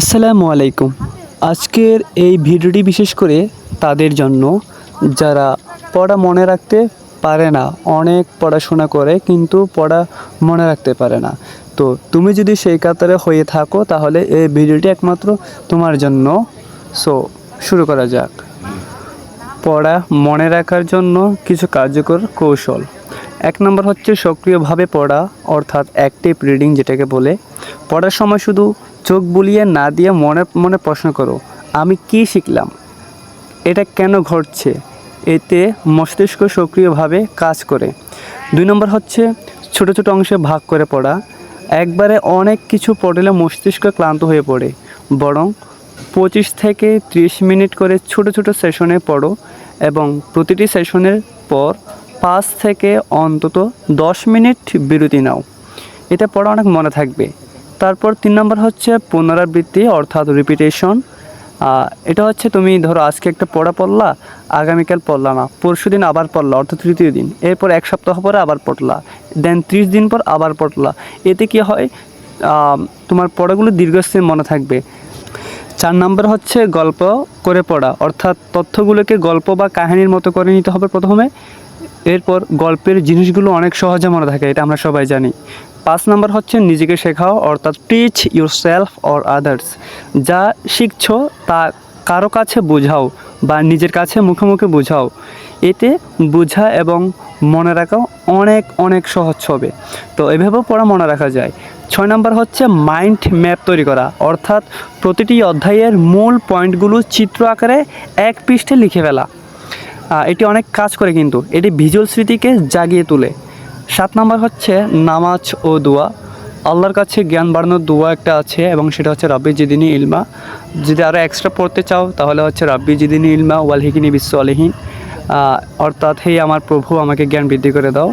আসসালামু আলাইকুম। আজকের এই ভিডিওটি বিশেষ করে তাদের জন্য, যারা পড়া মনে রাখতে পারে না, অনেক পড়াশোনা করে কিন্তু পড়া মনে রাখতে পারে না। তো তুমি যদি সেই কাতারে হয়ে থাকো, তাহলে এই ভিডিওটি একমাত্র তোমার জন্য। সো, শুরু করা যাক। পড়া মনে রাখার জন্য কিছু কার্যকর কৌশল। এক নম্বর হচ্ছে সক্রিয়ভাবে পড়া, অর্থাৎ অ্যাক্টিভ রিডিং যেটাকে বলে। পড়ার সময় শুধু চোখ বুলিয়ে না দিয়ে মনে মনে প্রশ্ন করো, আমি কি শিখলাম? এটা কেন ঘটছে? এতে মস্তিষ্ক সক্রিয়ভাবে কাজ করে। দুই নম্বর হচ্ছে ছোট ছোট অংশে ভাগ করে পড়া। একবারে অনেক কিছু পড়লে মস্তিষ্ক ক্লান্ত হয়ে পড়ে। বরং পঁচিশ থেকে ত্রিশ মিনিট করে ছোট ছোট সেশনে পড়ো এবং প্রতিটি সেশনের পর পাঁচ থেকে অন্তত দশ মিনিট বিরতি নাও। এটা পড়া অনেক মনে থাকবে। তারপর তিন নম্বর হচ্ছে পুনরাবৃত্তি, অর্থাৎ রিপিটেশন এটা হচ্ছে তুমি ধরো আজকে একটা পড়া পড়লা, আগামীকাল পড়লা না, পরশু দিন আবার পড়লা, অর্থাৎ তৃতীয় দিন। এরপর এক সপ্তাহ পরে আবার পড়লা দেন ত্রিশ দিন পর আবার পড়লা। এতে কি হয়? তোমার পড়াগুলো দীর্ঘস্থায়ী মনে থাকবে। চার নম্বর হচ্ছে গল্প করে পড়া, অর্থাৎ তথ্যগুলোকে গল্প বা কাহিনীর মতো করে নিতে হবে প্রথমে। এরপর গল্পের জিনিসগুলো অনেক সহজে মনে থাকে, এটা আমরা সবাই জানি। পাঁচ নম্বর হচ্ছে নিজেকে শেখাও, অর্থাৎ teach yourself or others যা শিখছো, তা কারও কাছে বোঝাও বা নিজের কাছে মুখে মুখে বোঝাও। এতে বোঝা এবং মনে রাখাও অনেক অনেক সহজ হবে। তো এভাবেও পড়া মনে রাখা যায়। ছয় নম্বর হচ্ছে মাইন্ড ম্যাপ তৈরি করা। অর্থাৎ প্রতিটি অধ্যায়ের মূল পয়েন্টগুলো চিত্র আকারে এক পৃষ্ঠে লিখে ফেলা। এটি অনেক কাজ করে কিন্তু। এটি ভিজুয়াল স্মৃতিকে জাগিয়ে তোলে। সাত নম্বর হচ্ছে নামাজ ও দোয়া। আল্লাহর কাছে জ্ঞান বাড়ানোর দোয়া একটা আছে এবং সেটা হচ্ছে রাব্বি জিদিনী ইলমা। যদি আরও এক্সট্রা পড়তে চাও, তাহলে হচ্ছে রাব্বি জিদিনী ইলমা ওয়ালহিকিনী বিশ্ব আলহীন অর্থাৎ হে আমার প্রভু, আমাকে জ্ঞান বৃদ্ধি করে দাও।